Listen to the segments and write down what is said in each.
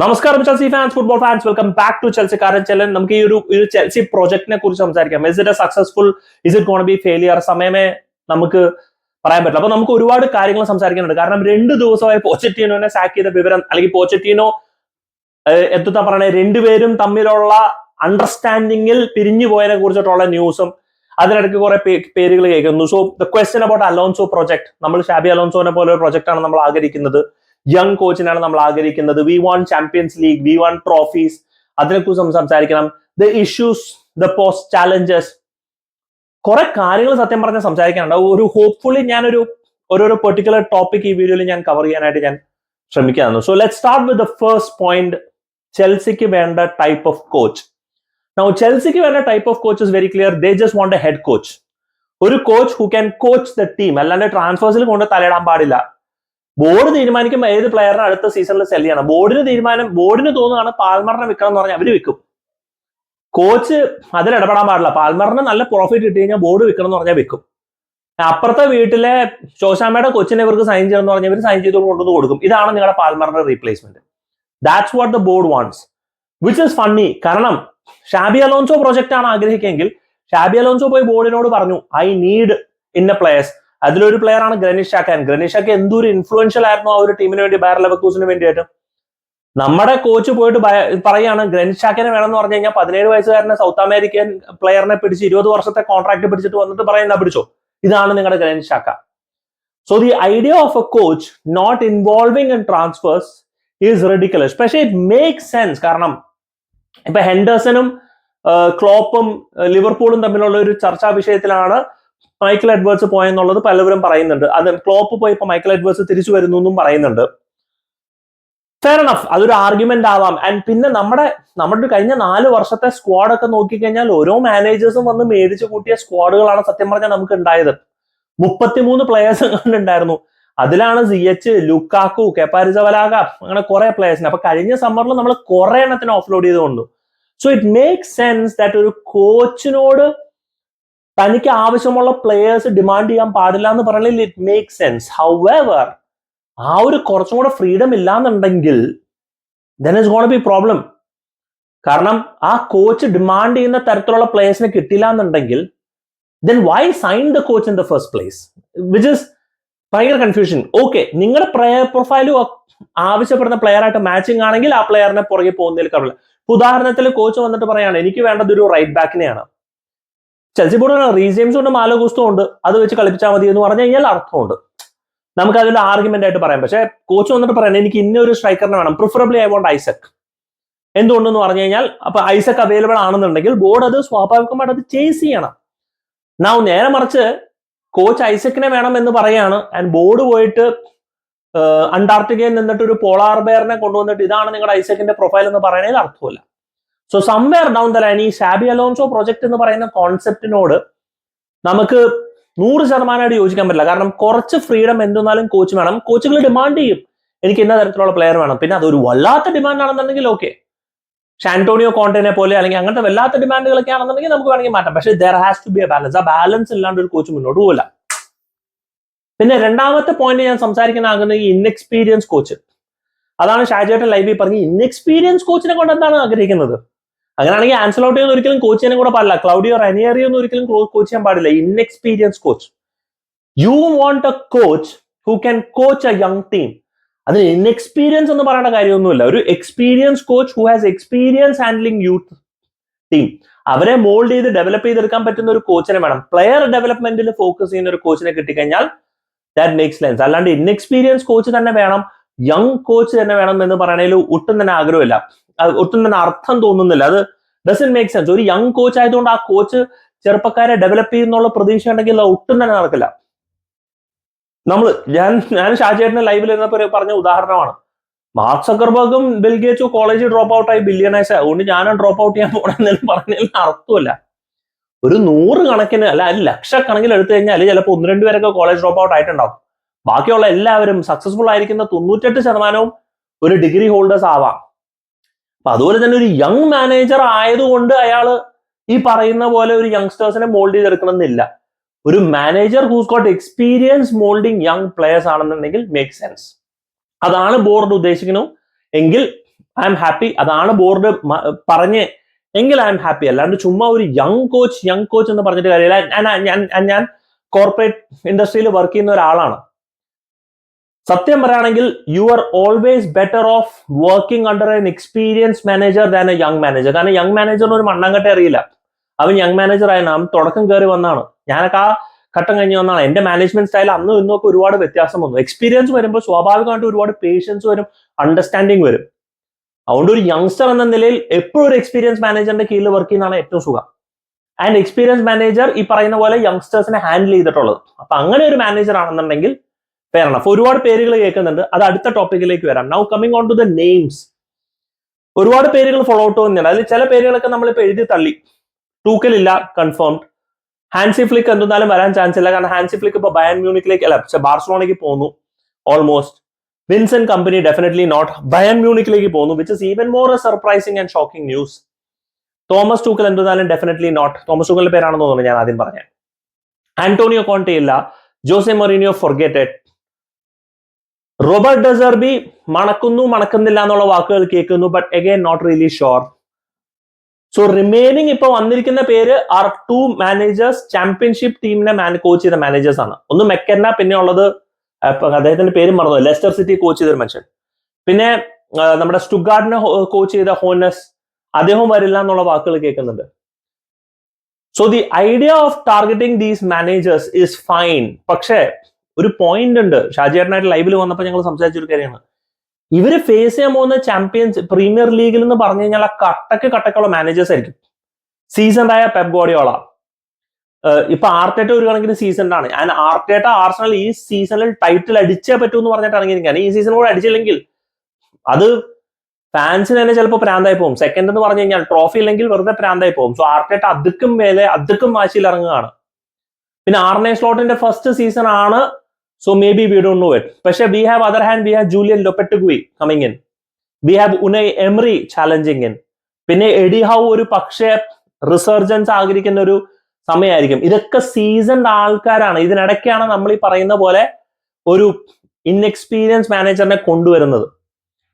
നമസ്കാരം Chelsea fans football fans welcome back to Chelsea കാരണം ചെല്ലൻ നമുക്ക് ഈ ഒരു ചെൽസി പ്രോജക്റ്റിനെ കുറിച്ച് സംസാരിക്കാം. Is it a successful is it gonna be failure സമയമേ നമുക്ക് പറയാൻ പറ്റില്ല. അപ്പൊ നമുക്ക് ഒരുപാട് കാര്യങ്ങൾ സംസാരിക്കാനുണ്ട്. കാരണം രണ്ട് ദിവസമായി പോച്ചറ്റീനോനെ സാക്ക് ചെയ്ത വിവരം അല്ലെങ്കിൽ പോച്ചറ്റീനോ എത്തുത്താ പറയണേ രണ്ടുപേരും തമ്മിലുള്ള അണ്ടർസ്റ്റാൻഡിങ്ങിൽ പിരിഞ്ഞു പോയതിനെ കുറിച്ചിട്ടുള്ള ന്യൂസും അതിനിടയ്ക്ക് കുറെ പേരുകൾ കേൾക്കുന്നു. So the question about Alonso project നമ്മൾ ഷാബി അലോൺസോനെ പോലെ ഒരു പ്രൊജക്ട് ആണ് നമ്മൾ ആഗ്രഹിക്കുന്നത്. യങ് കോച്ചിനാണ് നമ്മൾ ആഗ്രഹിക്കുന്നത്. We won Champions League we won trophies അതിനെക്കുറിച്ച് സംസാരിക്കണം. The issues the post challenges കുറെ കാര്യങ്ങൾ സത്യം പറഞ്ഞാൽ സംസാരിക്കാനുണ്ട്. ഒരു ഹോപ്പ്ഫുള്ളി ഞാനൊരു ഓരോരോ പെർട്ടിക്കുലർ ടോപ്പിക് ഈ വീഡിയോയിൽ ഞാൻ കവർ ചെയ്യാനായിട്ട് ഞാൻ ശ്രമിക്കാറുണ്ട് so let start with the first point ചെൽസിക്ക് വേണ്ട ടൈപ്പ് ഓഫ് കോച്ച് നൗ ചെൽസിക്ക് വേണ്ട type of coach is very clear they just want a head coach ഒരു coach who can coach the team അല്ലാണ്ട് ട്രാൻസ്ഫേഴ്സിൽ കൊണ്ട് തലയിടാൻ പാടില്ല. ബോർഡ് തീരുമാനിക്കും ഏത് പ്ലെയറിനെ അടുത്ത സീസണിൽ സെൽ ചെയ്യണം? ബോർഡിന് തീരുമാനം ബോർഡിന് തോന്നുകയാണ് പാൽമറിനെ വിൽക്കണം എന്ന് പറഞ്ഞാൽ അവർ വിൽക്കും. കോച്ച് അതിൽ ഇടപെടാൻ പാടില്ല. പാൽമറിന് നല്ല പ്രോഫിറ്റ് കിട്ടി കഴിഞ്ഞാൽ ബോർഡ് വിൽക്കണം എന്ന് പറഞ്ഞാൽ വിൽക്കും. അപ്പുറത്തെ വീട്ടിലെ ശോശാമ്മയുടെ കൊച്ചിനെ ഇവർക്ക് സൈൻ ചെയ്യണം എന്ന് പറഞ്ഞാൽ ഇവർ സൈൻ ചെയ്ത് കൊണ്ടുവന്ന് കൊടുക്കും. ഇതാണ് നിങ്ങളുടെ പാൽമറിന്റെ replacement that's what the board wants which is funny കാരണം ഷാബി അലോൻസോ പ്രൊജക്ട് ആണ് ആഗ്രഹിക്കെങ്കിൽ ഷാബി അലോൻസോ പോയി ബോർഡിനോട് പറഞ്ഞു ഐ നീഡ് ഇന്ന പ്ലേയേഴ്സ് അതിലൊരു പ്ലെയർ ആണ് ഗ്രനിഷ് ഷാക്കാൻ ഗ്രനിഷ് ഷാക്ക് എന്തൊരു ഇൻഫ്ലുവൻഷ്യൽ ആയിരുന്നു ആ ഒരു ടീമിന് വേണ്ടി ബാർ ലെവക്കൂസിന് വേണ്ടിയിട്ട് നമ്മുടെ കോച്ച് പോയിട്ട് പറയാണ് ഗ്രനിഷ് ഷാക്കിനെ വേണമെന്ന് പറഞ്ഞു കഴിഞ്ഞാൽ പതിനേഴ് വയസ്സുകാരനെ സൗത്ത് അമേരിക്കൻ പ്ലെയറിനെ പിടിച്ച് ഇരുപത് വർഷത്തെ കോൺട്രാക്ട് പിടിച്ചിട്ട് വന്നിട്ട് പറയുന്ന പിടിച്ചോ. ഇതാണ് നിങ്ങളുടെ ഗ്രനിഷ് so the idea of a coach not involving in transfers is ridiculous പക്ഷേ ഇറ്റ് മേക്ക് സെൻസ് കാരണം ഇപ്പൊ ഹെൻഡേഴ്സനും ക്ലോപ്പും ലിവർപൂളും തമ്മിലുള്ള ഒരു ചർച്ചാ വിഷയത്തിലാണ് മൈക്കിൾ എഡ്വേർഡ്സ് പോയെന്നുള്ളത് പലവരും പറയുന്നുണ്ട്. അത് ക്ലോപ്പ് പോയി ഇപ്പൊ മൈക്കിൾ എഡ്വേർഡ്സ് തിരിച്ചു വരുന്നു എന്നും പറയുന്നുണ്ട്. ഫെയർ എനഫ് അതൊരു ആർഗ്യുമെന്റ് ആവാം. ആൻഡ് പിന്നെ നമ്മുടെ നമ്മുടെ കഴിഞ്ഞ നാല് വർഷത്തെ സ്ക്വാഡ് ഒക്കെ നോക്കിക്കഴിഞ്ഞാൽ ഓരോ മാനേജേഴ്സും വന്ന് മേടിച്ചു കൂട്ടിയ സ്ക്വാഡുകളാണ് സത്യം പറഞ്ഞാൽ നമുക്ക് ഉണ്ടായത്. മുപ്പത്തിമൂന്ന് പ്ലേയേഴ്സ് ഉണ്ടായിരുന്നു അതിലാണ് സി എച്ച് ലുക്കാക്കു കെപ്പാരിസവലാക അങ്ങനെ കുറെ പ്ലേയേഴ്സിന് അപ്പൊ കഴിഞ്ഞ സമ്മറിൽ നമ്മൾ കുറെ എണ്ണത്തിന് offload ചെയ്തുകൊണ്ടു. So it make sense that ഒരു കോച്ചിനോട് തനിക്ക് ആവശ്യമുള്ള പ്ലേയേഴ്സ് ഡിമാൻഡ് ചെയ്യാൻ പാടില്ല എന്ന് പറഞ്ഞാൽ it make sense however ആ ഒരു കുറച്ചും കൂടെ ഫ്രീഡം ഇല്ലാന്നുണ്ടെങ്കിൽ ദെൻ ഗോൺ ബി പ്രോബ്ലം കാരണം ആ കോച്ച് ഡിമാൻഡ് ചെയ്യുന്ന തരത്തിലുള്ള പ്ലേയേഴ്സിനെ കിട്ടില്ല എന്നുണ്ടെങ്കിൽ then why sign the coach in the first place which is ഭയങ്കര കൺഫ്യൂഷൻ ഓക്കെ നിങ്ങളുടെ പ്ലെയർ പ്രൊഫൈലും ആവശ്യപ്പെടുന്ന പ്ലെയർ ആയിട്ട് മാച്ചിങ് ആണെങ്കിൽ ആ പ്ലെയറിനെ പുറകെ പോകുന്നതിൽ കവില്ല ഉദാഹരണത്തിൽ കോച്ച് വന്നിട്ട് പറയാണ് എനിക്ക് വേണ്ടത് ഒരു റൈറ്റ് ബാക്കിനെയാണ് ചെൽസി ബോർഡ് റീജെയിംസ് ഉണ്ട് മാലോ ഗുസ്തോ ഉണ്ട്. അത് വെച്ച് കളിപ്പിച്ചാൽ മതി എന്ന് പറഞ്ഞു കഴിഞ്ഞാൽ അർത്ഥമുണ്ട്. നമുക്ക് അതിൽ ആർഗ്യുമെന്റ് ആയിട്ട് പറയാം. പക്ഷേ കോച്ച് വന്നിട്ട് പറയണം എനിക്ക് ഇന്നൊരു സ്ട്രൈക്കറിനെ വേണം. പ്രിഫറബ്ലി ഐ വോണ്ട് ഐസക് എന്തുകൊണ്ടെന്ന് പറഞ്ഞു കഴിഞ്ഞാൽ അപ്പൊ ഐസക് അവൈലബിൾ ആണെന്നുണ്ടെങ്കിൽ ബോർഡ് അത് സ്വാഭാവികമായിട്ട് അത് ചേസ് ചെയ്യണം. നാ നേരെ മറിച്ച് കോച്ച് ഐസക്കിനെ വേണം എന്ന് പറയാണ്. ആൻഡ് ബോർഡ് പോയിട്ട് അന്റാർട്ടിക്കയിൽ നിന്നിട്ട് ഒരു പോളാർ ബെയറിനെ കൊണ്ടുവന്നിട്ട് ഇതാണ് നിങ്ങളുടെ ഐസക്കിന്റെ പ്രൊഫൈൽ എന്ന് പറയുന്നതിൽ അർത്ഥമില്ല. So somewhere down the line ഈ ഷാബി അലോൺസോ പ്രൊജക്ട് എന്ന് പറയുന്ന കോൺസെപ്റ്റിനോട് നമുക്ക് നൂറ് ശതമാനമായിട്ട് യോജിക്കാൻ പറ്റില്ല. കാരണം കുറച്ച് ഫ്രീഡം എന്തെന്നാലും കോച്ച് വേണം. കോച്ചുകൾ ഡിമാൻഡ് ചെയ്യും. എനിക്ക് ഇന്ന തരത്തിലുള്ള പ്ലെയർ വേണം. പിന്നെ അതൊരു വല്ലാത്ത ഡിമാൻഡ് ആണെന്നുണ്ടെങ്കിൽ ഓക്കെ ഷാന്റോണിയോ കോണ്ടനെ പോലെ അല്ലെങ്കിൽ അങ്ങനത്തെ വല്ലാത്ത ഡിമാൻഡുകളൊക്കെ ആണെന്നുണ്ടെങ്കിൽ നമുക്ക് വേണമെങ്കിൽ മാറ്റാം. പക്ഷേ there has to be a balance ആ ബാലൻസ് ഇല്ലാണ്ട് ഒരു കോച്ച് മുന്നോട്ട് പോകില്ല പിന്നെ രണ്ടാമത്തെ പോയിന്റ് ഞാൻ സംസാരിക്കാൻ ആകുന്നത് ഈ ഇൻഎക്സ്പീരിയൻസ് കോച്ച് അതാണ് ഷാജേട്ടൻ ലൈവിൽ പറഞ്ഞ് ഇൻഎക്സ്പീരിയൻസ് കോച്ചിനെ കൊണ്ട് എന്താണ് ആഗ്രഹിക്കുന്നത്? അങ്ങനെയാണെങ്കിൽ ആൻസലോട്ടി ഒന്നും ഒരിക്കലും കോച്ച് ചെയ്യാനും കൂടെ പാടില്ല. ക്ലൗഡിയോ റനിയറി ഒന്നും ഒരിക്കലും കോച്ച് ചെയ്യാൻ പാടില്ല. Inexperience coach you want a coach who can coach a young team അതിന് ഇൻഎക്സ്പീരിയൻസ് എന്ന് പറയേണ്ട കാര്യമൊന്നുമില്ല. ഒരു experience coach who has experience handling youth team അവരെ മോൾഡ് ചെയ്ത് ഡെവലപ്പ് ചെയ്തെടുക്കാൻ പറ്റുന്ന ഒരു കോച്ചിനെ വേണം. പ്ലെയർ ഡെവലപ്മെന്റിൽ ഫോക്കസ് ചെയ്യുന്ന ഒരു കോച്ചിനെ കിട്ടിക്കഴിഞ്ഞാൽ ദാറ്റ് മേക്സ് ലെൻസ് അല്ലാണ്ട് ഇൻഎക്സ്പീരിയൻസ് കോച്ച് തന്നെ വേണം. യങ് കോച്ച് തന്നെ വേണം എന്ന് പറയണതിൽ ഒട്ടും തന്നെ ആഗ്രഹമില്ല. ഒട്ടും തന്നെ അർത്ഥം തോന്നുന്നില്ല. അത് ഡസൻ മേക്ക് സെൻസ് ഒരു യങ് കോച്ച് ആയതുകൊണ്ട് ആ കോച്ച് ചെറുപ്പക്കാരെ ഡെവലപ്പ് ചെയ്യുന്നുള്ള പ്രതീക്ഷ ഉണ്ടെങ്കിൽ ഒട്ടും തന്നെ നടക്കില്ല. നമ്മൾ ഞാൻ ഞാൻ ഷാജേട്ടനെ ലൈവിൽ ഇരുന്നപ്പോൾ പറഞ്ഞ ഉദാഹരണമാണ്. മാർക്ക് സക്കർബർഗും ബിൽഗേച്ചു കോളേജ് ഡ്രോപ്പ് ഔട്ട് ആയി ബില്യണൈസ് അതുകൊണ്ട് ഞാനും ഡ്രോപ്പ് ഔട്ട് ചെയ്യാൻ പോകണമെന്ന് പറഞ്ഞതിൽ അർത്ഥമില്ല ഒരു നൂറ് കണക്കിന് അല്ല അതിൽ ലക്ഷക്കണക്കിൽ എടുത്തു കഴിഞ്ഞാൽ ചിലപ്പോൾ ഒന്ന് രണ്ട് പേരൊക്കെ കോളേജ് ഡ്രോപ്പ് ഔട്ട് ആയിട്ടുണ്ടാവും. ബാക്കിയുള്ള എല്ലാവരും സക്സസ്ഫുൾ ആയിരിക്കുന്ന തൊണ്ണൂറ്റെട്ട് ശതമാനവും ഒരു ഡിഗ്രി ഹോൾഡേഴ്സ് ആവാം. അപ്പൊ അതുപോലെ തന്നെ ഒരു യങ് മാനേജർ ആയതുകൊണ്ട് അയാൾ ഈ പറയുന്ന പോലെ ഒരു യങ്സ്റ്റേഴ്സിനെ മോൾഡ് ചെയ്തെടുക്കണം എന്നില്ല ഒരു manager who's got experience moulding young players ആണെന്നുണ്ടെങ്കിൽ മേക്ക് സെൻസ് അതാണ് ബോർഡ് ഉദ്ദേശിക്കുന്നു. എങ്കിൽ ഐ എം ഹാപ്പി അതാണ് ബോർഡ് പറഞ്ഞ് എങ്കിൽ ഐ എം ഹാപ്പി അല്ലാണ്ട് ചുമ്മാ ഒരു യങ് കോച്ച് യങ് കോച്ച് എന്ന് പറഞ്ഞിട്ട് കാര്യമില്ല. ഞാൻ- ഞാൻ ഞാൻ കോർപ്പറേറ്റ് ഇൻഡസ്ട്രിയിൽ വർക്ക് ചെയ്യുന്ന ഒരാളാണ്. സത്യം പറയുകയാണെങ്കിൽ you are always better off working under an experience manager than a young manager കാരണം യങ് മാനേജറിന് ഒരു മണ്ണങ്കട്ടെ അറിയില്ല. അവൻ യങ് മാനേജർ ആയിരുന്നു അവൻ തുടക്കം കയറി വന്നാണ്. ഞാനൊക്കെ ആ ഘട്ടം കഴിഞ്ഞ് വന്നാണ്. എന്റെ മാനേജ്മെന്റ് സ്റ്റൈൽ അന്നും ഇന്നും ഒക്കെ ഒരുപാട് വ്യത്യാസം വന്നു. എക്സ്പീരിയൻസ് വരുമ്പോൾ സ്വാഭാവികമായിട്ട് ഒരുപാട് പേഷ്യൻസ് വരും അണ്ടർസ്റ്റാൻഡിങ് വരും. അതുകൊണ്ട് ഒരു യങ്സ്റ്റർ എന്ന നിലയിൽ എപ്പോഴും ഒരു എക്സ്പീരിയൻസ് മാനേജറിന്റെ കീഴിൽ വർക്ക് ചെയ്യുന്നതാണ് ഏറ്റവും സുഖം. ആൻഡ് എക്സ്പീരിയൻസ് മാനേജർ ഈ പറയുന്ന പോലെ യങ്സ്റ്റേഴ്സിനെ ഹാൻഡിൽ ചെയ്തിട്ടുള്ളത്. അപ്പൊ അങ്ങനെ ഒരു മാനേജർ ആണെന്നുണ്ടെങ്കിൽ ഫെയർ എണഫ് ഒരുപാട് പേരുകൾ കേൾക്കുന്നുണ്ട്. അത് അടുത്ത ടോപ്പിക്കിലേക്ക് വരാം. Now coming on to the names ഒരുപാട് പേരുകൾ ഫോളോ ഔട്ട് ചെയ്യുന്നുണ്ട്. അതിൽ ചില പേരുകളൊക്കെ നമ്മളിപ്പോൾ എഴുതി തള്ളി. ടൂക്കലില്ല കൺഫേംഡ് ഹാൻസി ഫ്ലിക്ക് എന്തെന്നാലും വരാൻ ചാൻസ് ഇല്ല. കാരണം ഹാൻസി ഫ്ലിക്ക് ഇപ്പൊ ബയൻ മ്യൂണിക്കിലേക്ക് അല്ല പക്ഷെ ബാർസലോണയ്ക്ക് പോകുന്നു almost Vincent Kompany definitely not Bayern മ്യൂണിക്കിലേക്ക് പോകുന്നു which is even more surprising and shocking news Thomas Tuchel എന്തെന്നാലും definitely not Thomas ടൂക്കലിന്റെ പേരാണെന്ന് തോന്നുന്നു ഞാൻ ആദ്യം പറഞ്ഞത് ആന്റോണിയോ കോണ്ടെ ഇല്ല. ജോസെ മൊറീനിയോ ഫൊർഗേറ്റഡ് റോബർട്ട് ഡെസർബി മണക്കുന്നു മണക്കുന്നില്ല എന്നുള്ള വാക്കുകൾ കേൾക്കുന്നു but again not really sure so remaining ഇപ്പൊ വന്നിരിക്കുന്ന പേര് ആർ ടു മാനേജേഴ്സ് ചാമ്പ്യൻഷിപ്പ് ടീമിനെ കോച്ച് ചെയ്ത മാനേജേഴ്സ് ആണ്. ഒന്ന് മെക്കന്ന പിന്നെ ഉള്ളത് അദ്ദേഹത്തിന്റെ പേര് മറന്നു ലെസ്റ്റർ സിറ്റി കോച്ച് ചെയ്തൊരു മനുഷ്യൻ. പിന്നെ നമ്മുടെ സ്റ്റുഗാർഡിനെ കോച്ച് ചെയ്ത ഹോനസ് അദ്ദേഹം വരില്ല എന്നുള്ള വാക്കുകൾ കേൾക്കുന്നുണ്ട്. So the idea of targeting these managers is fine പക്ഷേ ഒരു പോയിന്റ് ഉണ്ട്. ഷാജിയേട്ടനായിട്ട് ലൈവിൽ വന്നപ്പോൾ ഞങ്ങൾ സംസാരിച്ചൊരു കാര്യമാണ്. ഇവർ ഫേസ് ചെയ്യാൻ പോകുന്ന ചാമ്പ്യൻസ് പ്രീമിയർ ലീഗിൽ എന്ന് പറഞ്ഞു കഴിഞ്ഞാൽ ആ കട്ടക്ക് കട്ടക്കുള്ള മാനേജേഴ്സ് ആയിരിക്കും. സീസൺഡായ പെബ് ഗോഡിയോള ഇപ്പൊ ആർട്ടേറ്റ ഒരു കണക്കിന് സീസണിലാണ് ഞാൻ ആർട്ടേറ്റ ആർസണൽ ഈ സീസണിൽ ടൈറ്റിൽ അടിച്ചേ പറ്റൂ എന്ന് പറഞ്ഞിട്ട് ഇറങ്ങിയിരിക്കുകയാണ് ഈ സീസൺ കൂടെ അടിച്ചില്ലെങ്കിൽ അത് ഫാൻസിന് തന്നെ ചിലപ്പോൾ പ്രാന്തായി പോകും. സെക്കൻഡ് എന്ന് പറഞ്ഞു കഴിഞ്ഞാൽ ട്രോഫി ഇല്ലെങ്കിൽ വെറുതെ പ്രാന്തായി പോകും. സോ ആർട്ടേറ്റ അതുക്കും മേലെ അതുക്കും വാശിയിൽ ഇറങ്ങുകയാണ്. പിന്നെ ആർണേ സ്ലോട്ടിന്റെ ഫസ്റ്റ് സീസൺ ആണ് maybe we don't know it പക്ഷെ we have other hand we have Julen Lopetegui coming in we have Unai Emery challenging in പിന്നെ എഡി ഹൗ ഒരു പക്ഷേ റിസർജൻസ് ആഗ്രഹിക്കുന്ന ഒരു സമയമായിരിക്കും. ഇതൊക്കെ സീസൺഡ് ആൾക്കാരാണ്. ഇതിനിടയ്ക്കാണ് നമ്മൾ ഈ പറയുന്ന പോലെ ഒരു ഇൻഎക്സ്പീരിയൻസ് മാനേജറിനെ കൊണ്ടുവരുന്നത്.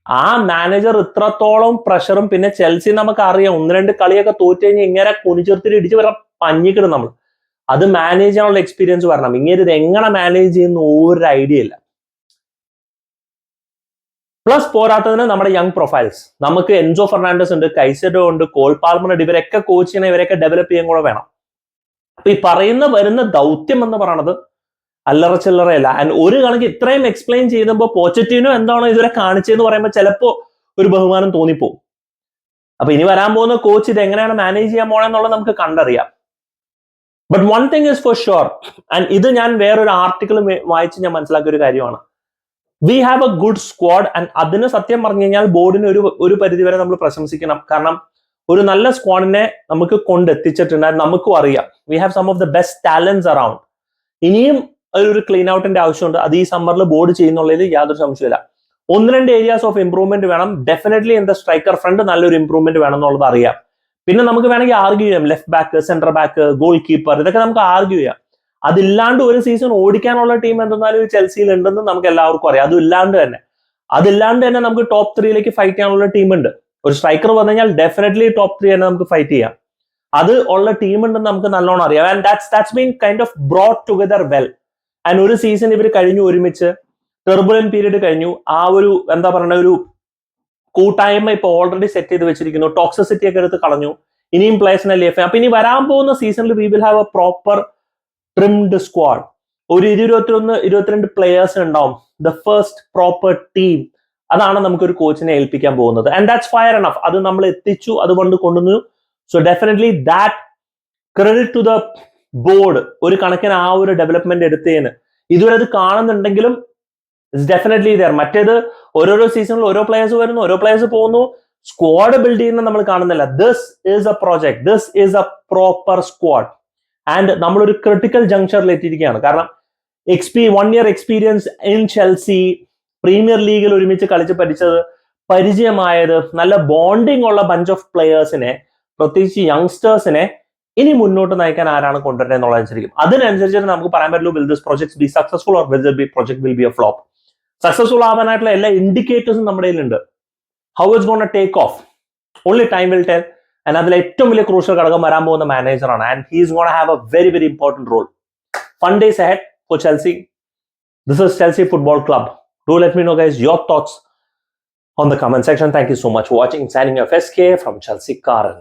ആ മാനേജർ ഇത്രത്തോളം പ്രഷറും പിന്നെ ചെൽസി നമുക്ക് അറിയാം ഒന്ന് രണ്ട് കളിയൊക്കെ തോറ്റു കഴിഞ്ഞാൽ ഇങ്ങനെ കുനിച്ചിർത്തിട്ട് ഇടിച്ച് വരാൻ പഞ്ഞിക്കിടും നമ്മൾ. അത് മാനേജ് ചെയ്യാനുള്ള എക്സ്പീരിയൻസ് വരണം. ഇങ്ങനെ ഇത് എങ്ങനെ മാനേജ് ചെയ്യുന്ന ഒരു ഐഡിയ ഇല്ല. പ്ലസ് പോരാത്തതിന് നമ്മുടെ യങ് പ്രൊഫൈൽസ് നമുക്ക് എൻസോ ഫെർണാണ്ടസ് ഉണ്ട് കൈസഡോ ഉണ്ട് കോൾ പാൽമർ ഉണ്ട്. ഇവരൊക്കെ കോച്ച് ചെയ്യണം ഇവരൊക്കെ ഡെവലപ്പ് ചെയ്യാൻ കൂടെ വേണം. അപ്പൊ ഈ പറയുന്ന വരുന്ന ദൗത്യം എന്ന് പറയുന്നത് അല്ലറ ചില്ലറയല്ല ആൻഡ് ഒരു കണക്ക് ഇത്രയും എക്സ്പ്ലെയിൻ ചെയ്യുമ്പോൾ പോച്ചറ്റീനോ എന്താണോ ഇതുവരെ കാണിച്ചതെന്ന് പറയുമ്പോൾ ചിലപ്പോ ഒരു ബഹുമാനം തോന്നിപ്പോകും അപ്പൊ ഇനി വരാൻ പോകുന്ന കോച്ച് ഇത് എങ്ങനെയാണ് മാനേജ് ചെയ്യാൻ പോണെന്നുള്ളത് നമുക്ക് കണ്ടറിയാം. But one thing is for sure and ഇത് ഞാൻ വേറൊരു ആർട്ടിക്കിൾ വായിച്ച് ഞാൻ മനസ്സിലാക്കിയ ഒരു കാര്യമാണ്. We have a good squad and അതിന് സത്യം പറഞ്ഞു കഴിഞ്ഞാൽ ബോർഡിന് ഒരു ഒരു പരിധി വരെ നമ്മൾ പ്രശംസിക്കണം. കാരണം ഒരു നല്ല സ്ക്വാഡിനെ നമുക്ക് കൊണ്ടെത്തിച്ചിട്ടുണ്ട് നമുക്കും അറിയാം. We have some of the best talents around ഇനിയും ഒരു ക്ലീൻ ഔട്ടിന്റെ ആവശ്യമുണ്ട്. അത് ഈ സമ്മറിൽ ബോർഡ് ചെയ്യുന്നുള്ളതിൽ യാതൊരു സംശയമില്ല ഒന്ന് രണ്ട് ഏരിയാസ് ഓഫ് ഇംപ്രൂവ്മെന്റ് വേണം. ഡെഫിനറ്റ്ലി എന്താ സ്ട്രൈക്കർ ഫ്രണ്ട് നല്ലൊരു ഇംപ്രൂവ്മെന്റ് വേണം എന്നുള്ളത് അറിയാം. പിന്നെ നമുക്ക് വേണമെങ്കിൽ ആർഗ്യൂ ചെയ്യാം. Left back centre back goalkeeper ഇതൊക്കെ നമുക്ക് ആർഗ്യൂ ചെയ്യാം. അതില്ലാണ്ട് ഒരു സീസൺ ഓടിക്കാനുള്ള ടീം എന്തെന്നാലും ചെൽസിയിൽ ഉണ്ടെന്ന് നമുക്ക് എല്ലാവർക്കും അറിയാം. അതും ഇല്ലാണ്ട് തന്നെ. അതില്ലാണ്ട് തന്നെ നമുക്ക് ടോപ്പ് ത്രീയിലേക്ക് ഫൈറ്റ് ചെയ്യാനുള്ള ടീം ഉണ്ട്. ഒരു സ്ട്രൈക്കർ വന്നു കഴിഞ്ഞാൽ ഡെഫിനറ്റ്ലി ടോപ്പ് ത്രീ തന്നെ നമുക്ക് ഫൈറ്റ് ചെയ്യാം. അത് ഉള്ള ടീം ഉണ്ടെന്ന് നമുക്ക് നല്ലോണം അറിയാം. And that's that's mean kind of broad together well and ഒരു സീസൺ ഇവർ കഴിഞ്ഞു ഒരുമിച്ച്. ടെർബുലൻ പീരീഡ് കഴിഞ്ഞു. ആ ഒരു എന്താ പറയുക ഒരു കൂട്ടായ്മ ഇപ്പൊ ഓൾറെഡി സെറ്റ് ചെയ്ത് വെച്ചിരിക്കുന്നു. ടോക്സിസിറ്റി ഒക്കെ എടുത്ത് കളഞ്ഞു. ഇനിയും പ്ലേസിനെ ലേഫ് അപ്പൊ ഇനി വരാൻ പോകുന്ന സീസണിൽ we will have a proper trimmed squad ഒരു ഇരുപത്തിയൊന്ന് ഇരുപത്തിരണ്ട് പ്ലേയേഴ്സ് ഉണ്ടാവും. ദ ഫസ്റ്റ് പ്രോപ്പർ ടീം അതാണ് നമുക്ക് ഒരു കോച്ചിനെ ഏൽപ്പിക്കാൻ പോകുന്നത്. ആൻഡ് ദാറ്റ്സ് ഫയർ എനഫ് അത് നമ്മൾ എത്തിച്ചു അതുകൊണ്ട് കൊണ്ടുവന്നു. So definitely that credit to the board ഒരു കണക്കിന് ആ ഒരു ഡെവലപ്മെന്റ് എടുത്തതിന് ഇതുവരെ അത് കാണുന്നുണ്ടെങ്കിലും ഡെഫിനറ്റ്ലി ഇതർ മറ്റേത് ഓരോരോ സീസണിൽ ഓരോ പ്ലേയേഴ്സ് വരുന്നു ഓരോ പ്ലേയേഴ്സ് പോകുന്നു. സ്ക്വാഡ് ബിൽഡ് ചെയ്യുന്ന നമ്മൾ കാണുന്നില്ല. This is a project this is a proper squad and നമ്മളൊരു ക്രിട്ടിക്കൽ ജംഗ്ഷനിൽ എത്തിയിരിക്കുകയാണ്. കാരണം XP one year experience in Chelsea Premier ലീഗിൽ ഒരുമിച്ച് കളിച്ച് പഠിച്ചത് പരിചയമായത് നല്ല ബോണ്ടിങ് ഉള്ള ബഞ്ച് ഓഫ് പ്ലെയേഴ്സിനെ പ്രത്യേകിച്ച് യങ്സ്റ്റേഴ്സിനെ ഇനി മുന്നോട്ട് നയിക്കാൻ ആരാണ് കൊണ്ടുവരുന്നത് എന്നുള്ളതനുസരിക്കും. അതിനനുസരിച്ച് നമുക്ക് പറയാൻ പറ്റുള്ളൂ will this project be successful or will be project will be a flop successful ആവാനായിട്ടുള്ള എല്ലാ ഇൻഡിക്കേറ്റേഴ്സും നമ്മുടെ കയ്യിലുണ്ട്. How is gonna take off only time will tell and അതിൽ ഏറ്റവും വലിയ ക്രൂഷ്യൽ ഘടകം വരാൻ പോകുന്ന മാനേജറാണ് and he's gonna have a very very important role fun days head for Chelsea this is Chelsea football club do let me know guys your thoughts on the comment section. Thank you so much for watching. Signing off SK from Chelsea Karan.